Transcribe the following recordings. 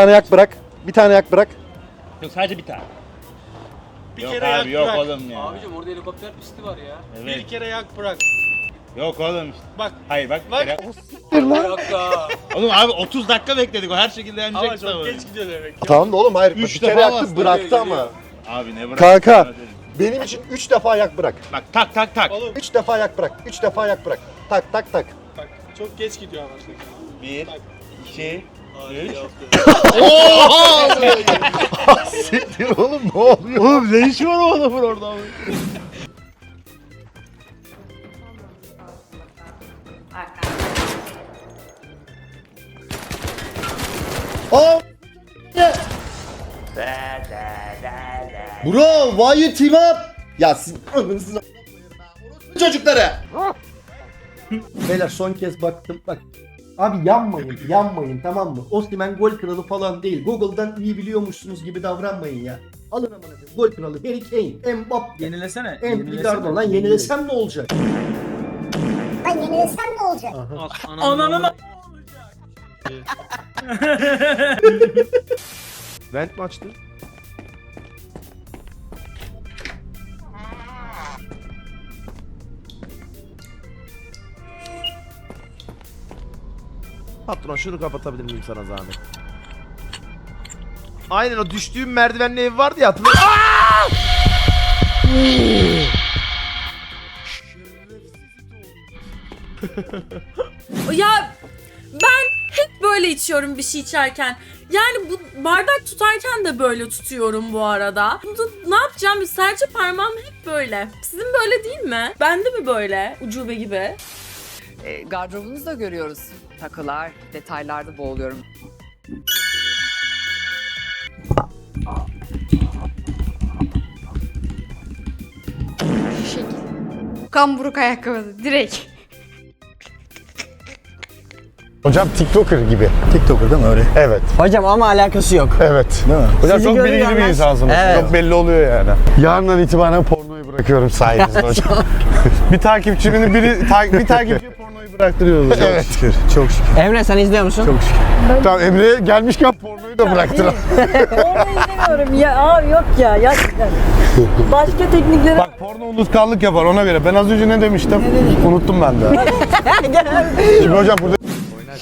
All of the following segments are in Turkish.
tane yak bırak. Bir tane yak bırak. Yok sadece bir tane. Bir yok kere abi yak yok oğlum ya. Abicim orada helikopter pisti var ya. Evet. Bir kere yak bırak. Yok oğlum işte. Bak. Hayır bak. Bak. Kere... Siktir lan. oğlum abi 30 dakika bekledik o her şekilde yenecek Ama çok geç gidiyor demek. Ya. Tamam da oğlum hayır. Üç bir kere yaktı bıraktı ama. Abi ne bırak. Kanka. Benim için 3 defa yak bırak. Bak tak tak tak. 3 defa yak bırak. 3 defa yak bırak. Tak tak tak. Bak çok geç gidiyor ama. 1, 2, Siktir oğlum ne oluyor? Oğlum ne işi var o adamın orada abi? Oh! Bro, why you team up? Ya siz çocukları. Beyler son kez baktım bak. Abi yanmayın, yanmayın tamam mı? Osimhen gol kralı falan değil. Google'dan iyi biliyormuşsunuz gibi davranmayın ya. Alın amına koyayım. Gol kralı Harry Kane, Mbappe, Yenilesene. Emplikardon lan yenilesem ne olacak? Ben yenilesem ne olacak? Ananı Vent mi? Patron şunu kapatabilir miyim sana zahmet? Aynen o düştüğüm merdivenli ev vardı ya hatırlıyor Ya ben hep böyle içiyorum bir şey içerken. Yani bu bardak tutarken de böyle tutuyorum bu arada. Bunu ne yapacağım? Serçe parmağım hep böyle. Sizin böyle değil mi? Bende mi böyle? Ucube gibi. E, gardırobunuzu da görüyoruz. Takılar, detaylarda boğuluyorum. Şekil. Kamburuk ayakkabı direkt. Hocam TikToker gibi. TikToker değil mi öyle? Evet. Hocam ama alakası yok. Evet. Değil mi? Hocam Sizi çok görür bilinçli bir görmez- insansınız. Evet. Çok belli oluyor yani. Yarından itibaren pornoyu bırakıyorum sayenizde hocam. bir takipçimin biri ta- bir pornoyu bıraktırıyoruz. Evet. Şükür. Çok şükür. Emre sen izliyor musun? Çok şükür. Tamam Emre gelmişken pornoyu da bıraktıralım. Onu izlemiyorum ya abi yok ya gerçekten. Başka teknikleri Bak porno unutkanlık yapar ona göre. Ben az önce ne demiştim? Unuttum ben de. Şimdi hocam burada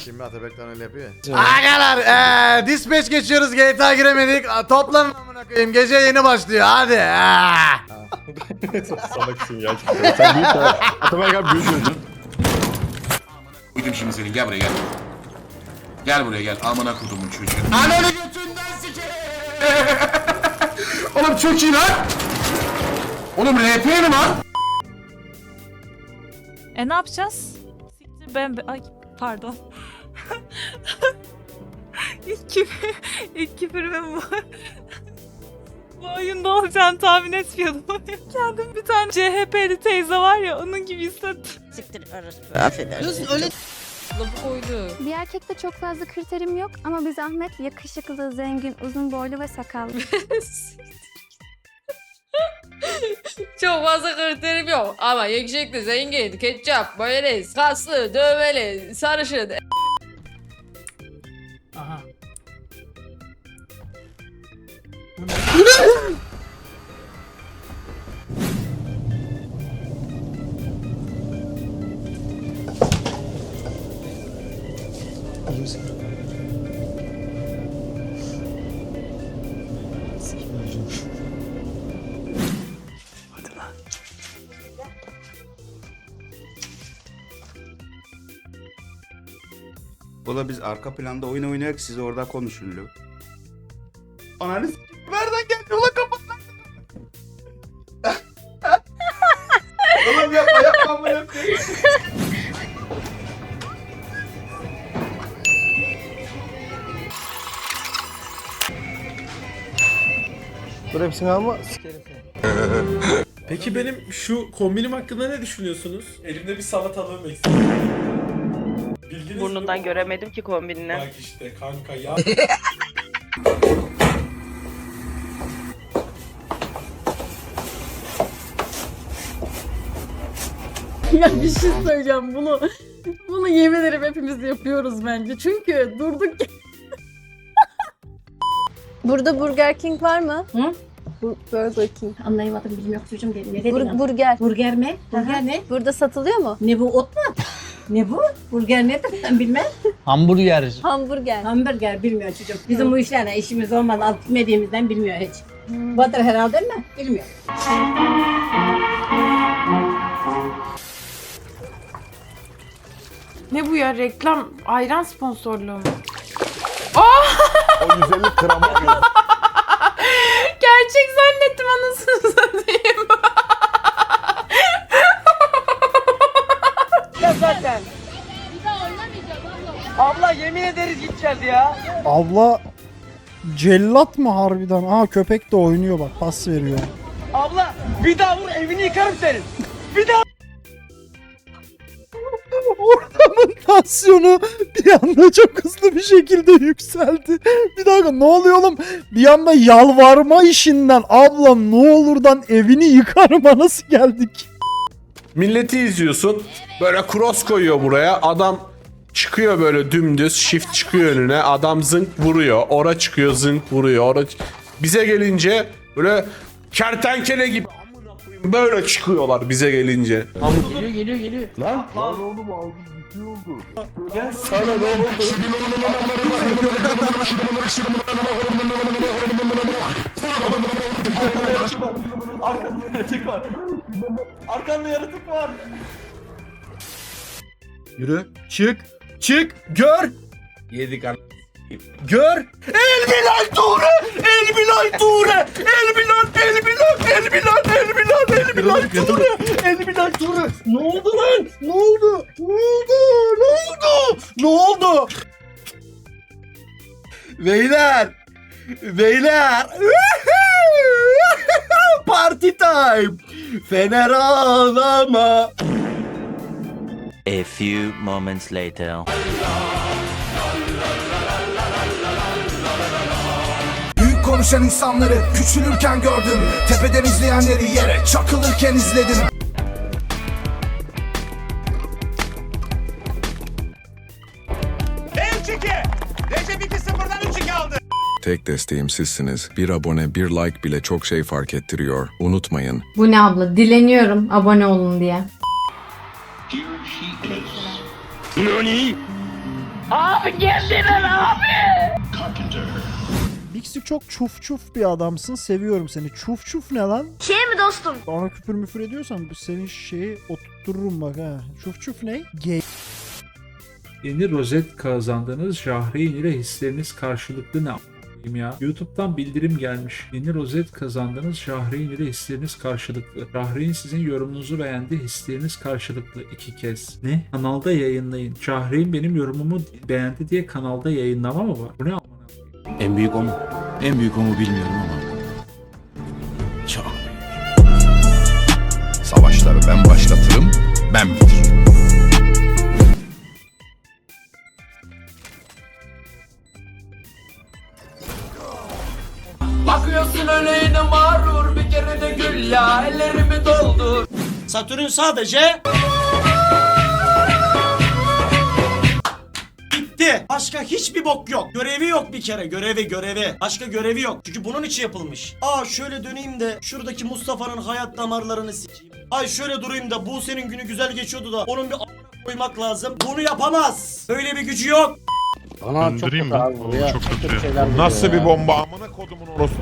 şimdi Atabek'ten öyle yapıyor ya. Agalar eee dispatch geçiyoruz GTA giremedik. A, Toplanın amına koyayım gece yeni başlıyor hadi. Aa. salaksın gerçekten. Sen büyük Atabek abi büyük. Uydum şimdi senin gel buraya gel. Gel buraya gel amına kodumun çocuğu. Ananı götünden sikerim. Oğlum çok iyi lan. Oğlum RP mi lan? E ne yapacağız? Siktir ben ay pardon. ilk küfür, ilk küfürümün bu. bu oyunda olacağını tahmin etmiyordum. Kendim bir tane CHP'li teyze var ya onun gibi hissettim. Siktir Affedersin. Kız öyle lafı koydu. Bir erkekte çok fazla kriterim yok ama bir zahmet yakışıklı, zengin, uzun boylu ve sakallı. Çok fazla kriterim yok ama yakışıklı, zengin, ketçap, mayonez, kaslı, dövmeli, sarışın. Aha. Ola biz arka planda oyun oynayak siz orada konuşun lo. Ananı s- Nereden geldi ulan kapat Oğlum yapma yapma amına koyayım. Dur hepsini alma. Peki benim şu kombinim hakkında ne düşünüyorsunuz? Elimde bir salatalığım eksik. Burnundan göremedim ki kombinini. Bak işte kanka ya. ya bir şey söyleyeceğim bunu. Bunu yemin ederim hepimiz yapıyoruz bence. Çünkü durduk Burada Burger King var mı? Hı? Burger King. Anlayamadım bilmiyorum çocuğum dedim. Ne dedin? Bur- burger. Burger mi? Burger ne? Burada satılıyor mu? Ne bu ot mu? Ne bu? Burger nedir ben bilmem. Hamburger. Hamburger. Hamburger bilmiyor çocuk. Bizim bu işlerle işimiz olmadan alıp gitmediğimizden bilmiyor hiç. Butter herhalde mi? Bilmiyor. Ne bu ya reklam ayran sponsorluğu mu? O 150 gram Gerçek zannettim anasını satayım. Abla yemin ederiz gideceğiz ya. Abla cellat mı harbiden? Aa köpek de oynuyor bak pas veriyor. Abla bir daha vur evini yıkarım senin. Ortamın tansiyonu bir anda çok hızlı bir şekilde yükseldi. Bir dakika ne oluyor oğlum? Bir anda yalvarma işinden abla ne olurdan evini yıkarıma nasıl geldik? Milleti izliyorsun. Böyle cross koyuyor buraya. Adam çıkıyor böyle dümdüz. Shift çıkıyor önüne. Adam zınk vuruyor. Ora çıkıyor zınk vuruyor. Ora Bize gelince böyle kertenkele gibi amına koyayım böyle çıkıyorlar bize gelince. Geliyor geliyor geliyor. Arkanda yaratık var. Yürü. Çık. Çık. Gör. Yedik an- Gör. El Bilal Ture. El Bilal Ture. El Bilal. El Bilal. El Bilal. El Bilal. El Bilal Ture. El Bilal Ture. Ne oldu lan? Ne oldu? Ne oldu? Ne oldu? Ne oldu? Beyler. Beyler. Party time. Fener ağlama. A few moments later. Büyük konuşan insanları küçülürken gördüm. Tepeden izleyenleri yere çakılırken izledim. Tek desteğim sizsiniz. Bir abone, bir like bile çok şey fark ettiriyor. Unutmayın. Bu ne abla? Dileniyorum abone olun diye. Bixi çok çuf çuf bir adamsın. Seviyorum seni. Çuf çuf ne lan? Şey mi dostum? Bana küfür müfür ediyorsan bu senin şeyi oturturum bak ha. Çuf çuf ne? Gay. Yeni rozet kazandınız. Şahreyn ile hisleriniz karşılıklı ne a**ayım ya? YouTube'dan bildirim gelmiş. Yeni rozet kazandınız. Şahreyn ile hisleriniz karşılıklı. Şahreyn sizin yorumunuzu beğendi. Hisleriniz karşılıklı iki kez. Ne? Kanalda yayınlayın. Şahreyn benim yorumumu beğendi diye kanalda yayınlama mı var? Bu ne? En büyük o mu? En büyük o mu bilmiyorum ama. Çok Savaşları ben başlatırım, ben bitiririm. Satürn sadece Bitti. Başka hiçbir bok yok. Görevi yok bir kere. Görevi görevi. Başka görevi yok. Çünkü bunun için yapılmış. Aa şöyle döneyim de şuradaki Mustafa'nın hayat damarlarını sikeyim. Ay şöyle durayım da bu senin günü güzel geçiyordu da onun bir a**ına koymak lazım. Bunu yapamaz. Böyle bir gücü yok. Döndüreyim mi? Oo, çok kötü. Nasıl bir bomba amına kodumun orası.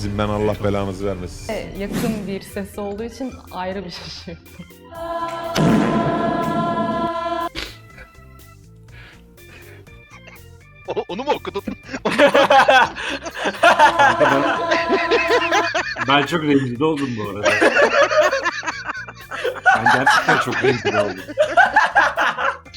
Sizin ben Allah belanızı vermesin. Yakın bir ses olduğu için ayrı bir şey. Onu mu okudun? Ben çok rencide oldum bu arada. Ben gerçekten çok rencide oldum.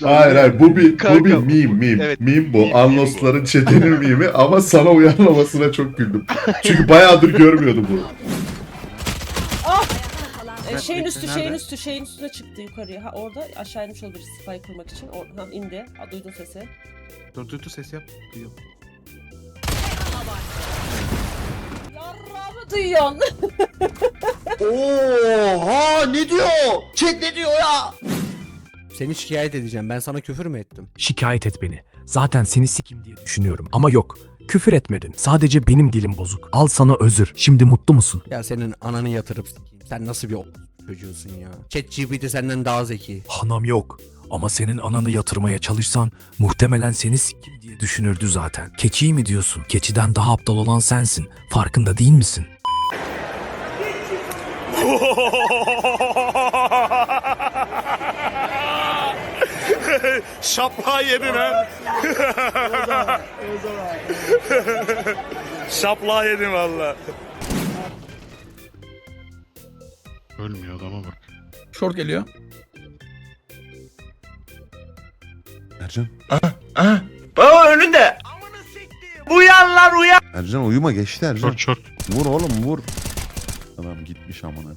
Hayır hayır bu bir, bu bir meme meme. evet, meme bu. meme, Anlosların çetenin meme ama sana uyarlamasına çok güldüm. Çünkü bayağıdır görmüyordum bunu. şeyin üstü, şeyin üstü, şeyin üstüne çıktı yukarıya. Ha orada aşağı inmiş olabilir spy kurmak için. Or ha, indi. Ha, duydun sesi. Dur dur dur ses yap. Yarrağımı duyuyorsun. Oha ne diyor? Chat ne diyor ya? Seni şikayet edeceğim. Ben sana küfür mü ettim? Şikayet et beni. Zaten seni sikim diye düşünüyorum. Ama yok. Küfür etmedin. Sadece benim dilim bozuk. Al sana özür. Şimdi mutlu musun? Ya senin ananı yatırıp sikeyim. Sen nasıl bir o- çocuğusun ya? ChatGPT senden daha zeki. Anam yok. Ama senin ananı yatırmaya çalışsan muhtemelen seni sikim diye düşünürdü zaten. Keçiyi mi diyorsun? Keçiden daha aptal olan sensin. Farkında değil misin? Şapla yedin ha. Şapla yedin valla. Ölmüyor adama bak. Short geliyor. Ercan. Baba önünde. Uyan uyan. Ercan uyuma geçti Ercan. Short short. Vur oğlum vur. Adam gitmiş amına.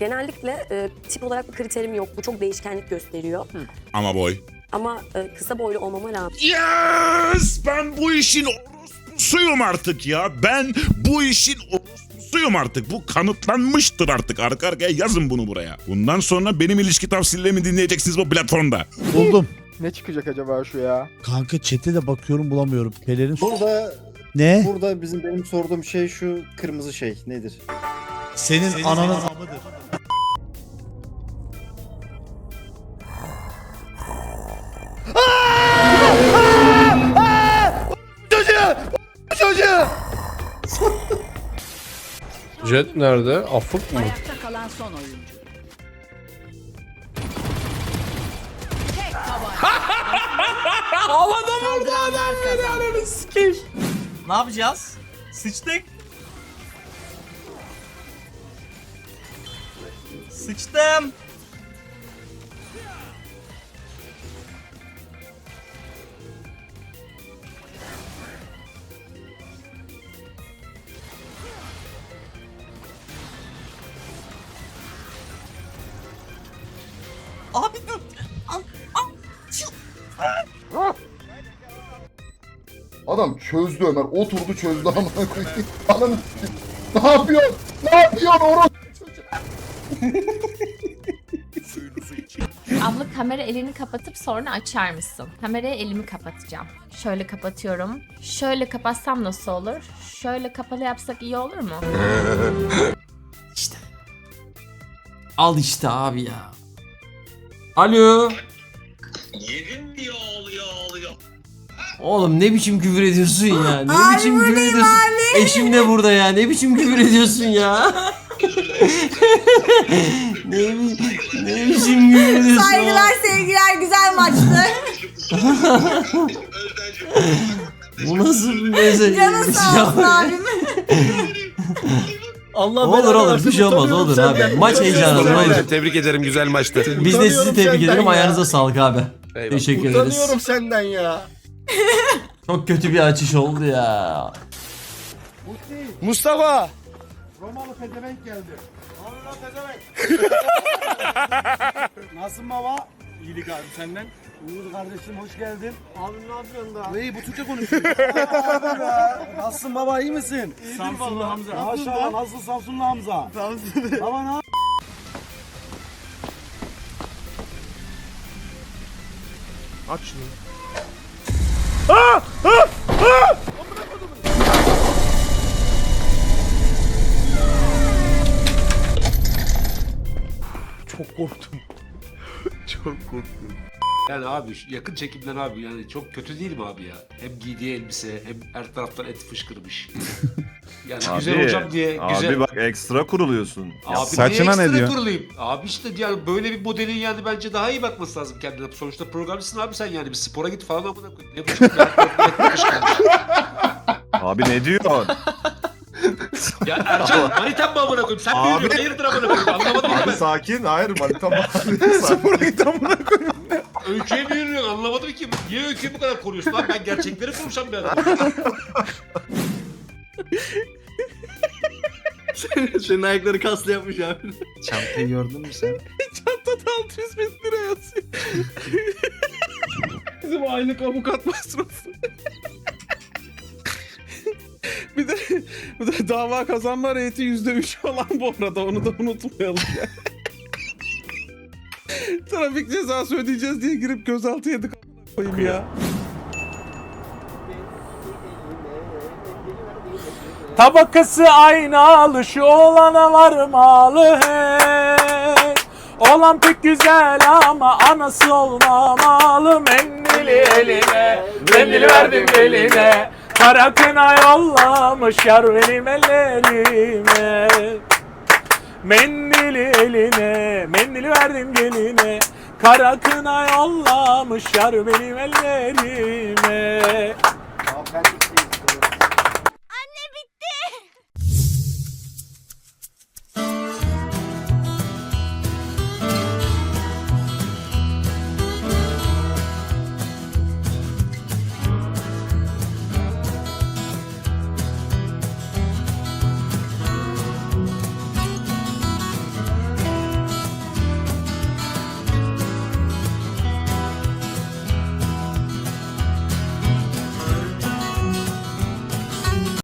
Genellikle e, tip olarak bir kriterim yok. Bu çok değişkenlik gösteriyor. Ama boy. Ama e, kısa boylu olmama rağmen Yes! Ben bu işin orospusuyum artık ya. Ben bu işin orospusuyum artık. Bu kanıtlanmıştır artık. Arka arkaya yazın bunu buraya. Bundan sonra benim ilişki tavsiyelerimi dinleyeceksiniz bu platformda. Buldum. Ne çıkacak acaba şu ya? Kanka chat'e de bakıyorum bulamıyorum. Pelerin Burada Ne? burada bizim benim sorduğum şey şu kırmızı şey nedir? Senin, ananın amıdır. Çocuğu! Jet nerede? Afık mı? ayakta kalan son oyuncu. Havada vurdu adam beni ananı sikeyim. Ne yapacağız? Sıçtık. Sıçtım. Abi dur. Adam çözdü Ömer. Oturdu çözdü amına koyayım. Ananı sikeyim. Ne yapıyorsun? Ne yapıyorsun oğlum? Kamera elini kapatıp sonra açar mısın? Kameraya elimi kapatacağım. Şöyle kapatıyorum. Şöyle kapatsam nasıl olur? Şöyle kapalı yapsak iyi olur mu? İşte. Al işte abi ya. Alo. Yerim diye ağlıyor ağlıyor. Oğlum ne biçim küfür ediyorsun ya? Ne biçim küfür ediyorsun? Eşim de burada ya. Ne biçim küfür ediyorsun ya? ne, ne biçim küfür ediyorsun? sevgiler, güzel maçtı. Bu nasıl bir mesaj? abim. Allah olur olur bir şey olmaz olur abi. Maç heyecanı olur. Tebrik ederim güzel maçtı. Biz de sizi tebrik ederim. ya. Ayağınıza sağlık abi. Teşekkür ederiz. Utanıyorum senden ya. Çok kötü bir açış oldu ya. Mustafa. Romalı pezevenk geldi. Nasılsın baba? İyilik abi senden. Uğur kardeşim hoş geldin. Abi ne yapıyorsun da? Neyi bu Türkçe konuşuyor. Nasılsın baba iyi misin? Samsunlu Hamza. Maşallah nasılsın Samsunlu Hamza? Samsunlu. Baba ne Aç şunu. Çok Yani abi şu yakın çekimden abi yani çok kötü değil mi abi ya? Hem giydiği elbise hem her taraftan et fışkırmış. yani güzel olacağım diye güzel. bak ekstra kuruluyorsun. Abi saçına niye ne diyor? ekstra kurulayım? Abi işte yani böyle bir modelin yani bence daha iyi bakması lazım kendine. Sonuçta programcısın abi sen yani bir spora git falan amına koyayım. Ne bu çok Abi ne diyor? Ya Ercan manitan mı amına koyayım? Sen Abi. büyüdün hayırdır amına koyayım anlamadım ki ben. sakin. Hayır manitam Spora git amına Öyküye mi yürüyorsun anlamadım ki. Niye öyküyü bu kadar koruyorsun lan? Ben gerçekleri konuşan bir adamım. Senin ayakları kaslı yapmış abi. Çantayı gördün mü sen? Çantada 600 bin lira yazıyor. Bizim aylık avukat masrafı. bir de bu da dava kazanma reyeti %3 olan bu arada onu da unutmayalım ya. Trafik cezası ödeyeceğiz diye girip gözaltı yedik koyayım ya. Tabakası aynalı şu olana varmalı hey. Olan pek güzel ama anası olmamalı Mendili eline, mendili verdim eline Kara kına yollamış yar benim ellerime. Mendili eline, mendili verdim geline. Kara kına yollamış yar benim ellerime